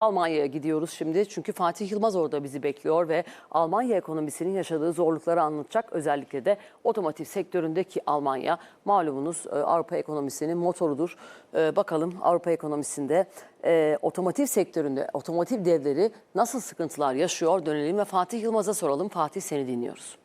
Almanya'ya gidiyoruz şimdi çünkü Fatih Yılmaz orada bizi bekliyor ve Almanya ekonomisinin yaşadığı zorlukları anlatacak. Özellikle de otomotiv sektöründeki Almanya malumunuz e, Avrupa ekonomisinin motorudur. E, Bakalım Avrupa ekonomisinde e, otomotiv sektöründe otomotiv devleri nasıl sıkıntılar yaşıyor dönelim ve Fatih Yılmaz'a soralım. Fatih seni dinliyoruz.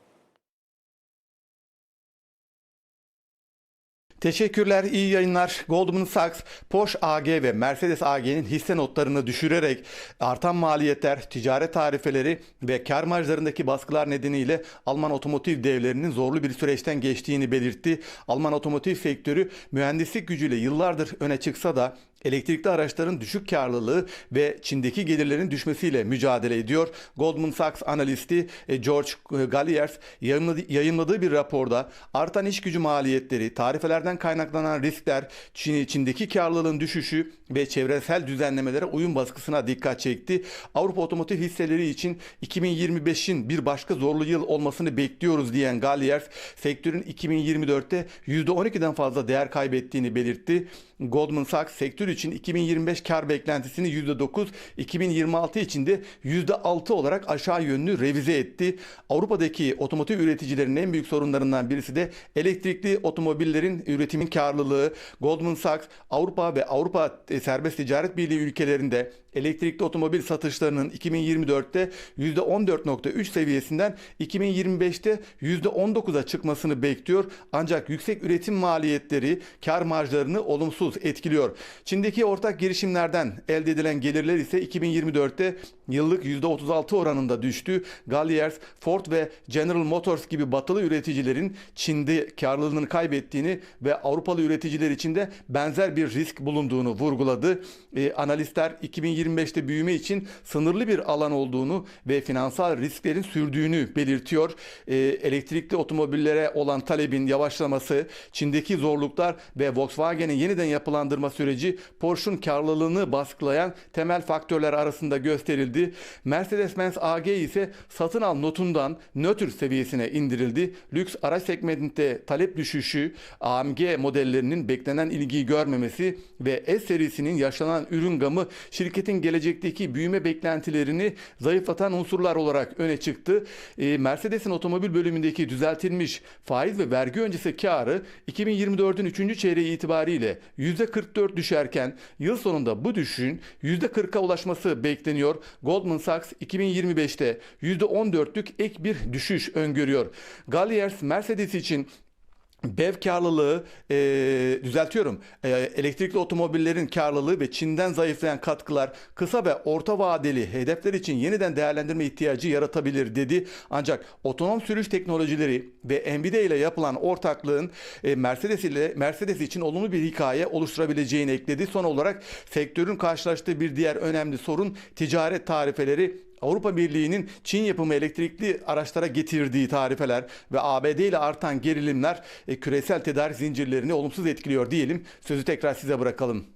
Teşekkürler, iyi yayınlar. Goldman Sachs, Porsche AG ve Mercedes AG'nin hisse notlarını düşürerek artan maliyetler, ticaret tarifeleri ve kar marjlarındaki baskılar nedeniyle Alman otomotiv devlerinin zorlu bir süreçten geçtiğini belirtti. Alman otomotiv sektörü mühendislik gücüyle yıllardır öne çıksa da elektrikli araçların düşük karlılığı ve Çin'deki gelirlerin düşmesiyle mücadele ediyor. Goldman Sachs analisti e, George Galliers yayınladı- yayınladığı bir raporda artan iş gücü maliyetleri, tarifelerden kaynaklanan riskler, Çin, Çin'deki karlılığın düşüşü ve çevresel düzenlemelere uyum baskısına dikkat çekti. Avrupa otomotiv hisseleri için 2025'in bir başka zorlu yıl olmasını bekliyoruz diyen Galliers, sektörün 2024'te %12'den fazla değer kaybettiğini belirtti. Goldman Sachs sektör için 2025 kar beklentisini %9, 2026 için de %6 olarak aşağı yönlü revize etti. Avrupa'daki otomotiv üreticilerinin en büyük sorunlarından birisi de elektrikli otomobillerin üretimin karlılığı. Goldman Sachs Avrupa ve Avrupa Serbest Ticaret Birliği ülkelerinde elektrikli otomobil satışlarının 2024'te %14.3 seviyesinden 2025'te %19'a çıkmasını bekliyor. Ancak yüksek üretim maliyetleri kar marjlarını olumsuz etkiliyor. Çin'deki ortak girişimlerden elde edilen gelirler ise 2024'te yıllık %36 oranında düştü. Galliers, Ford ve General Motors gibi batılı üreticilerin Çin'de karlılığını kaybettiğini ve Avrupalı üreticiler için de benzer bir risk bulunduğunu vurguladı. E, analistler 2025'te büyüme için sınırlı bir alan olduğunu ve finansal risklerin sürdüğünü belirtiyor. E, elektrikli otomobillere olan talebin yavaşlaması, Çin'deki zorluklar ve Volkswagen'in yeniden yapılandırma süreci Porsche'un karlılığını baskılayan temel faktörler arasında gösterildi. Mercedes-Benz AG ise satın al notundan nötr seviyesine indirildi. Lüks araç segmentinde talep düşüşü, AMG modellerinin beklenen ilgiyi görmemesi ve S serisinin yaşanan ürün gamı şirketin gelecekteki büyüme beklentilerini zayıflatan unsurlar olarak öne çıktı. Ee, Mercedes'in otomobil bölümündeki düzeltilmiş faiz ve vergi öncesi karı 2024'ün 3. çeyreği itibariyle %44 düşerken yıl sonunda bu düşüşün %40'a ulaşması bekleniyor. Goldman Sachs 2025'te %14'lük ek bir düşüş öngörüyor. Galliers Mercedes için BEV karlılığı e, düzeltiyorum E, elektrikli otomobillerin karlılığı ve Çin'den zayıflayan katkılar kısa ve orta vadeli hedefler için yeniden değerlendirme ihtiyacı yaratabilir dedi. Ancak otonom sürüş teknolojileri ve Nvidia ile yapılan ortaklığın e, Mercedes ile Mercedes için olumlu bir hikaye oluşturabileceğini ekledi. Son olarak sektörün karşılaştığı bir diğer önemli sorun ticaret tarifeleri Avrupa Birliği'nin Çin yapımı elektrikli araçlara getirdiği tarifeler ve ABD ile artan gerilimler e, küresel tedarik zincirlerini olumsuz etkiliyor diyelim. Sözü tekrar size bırakalım.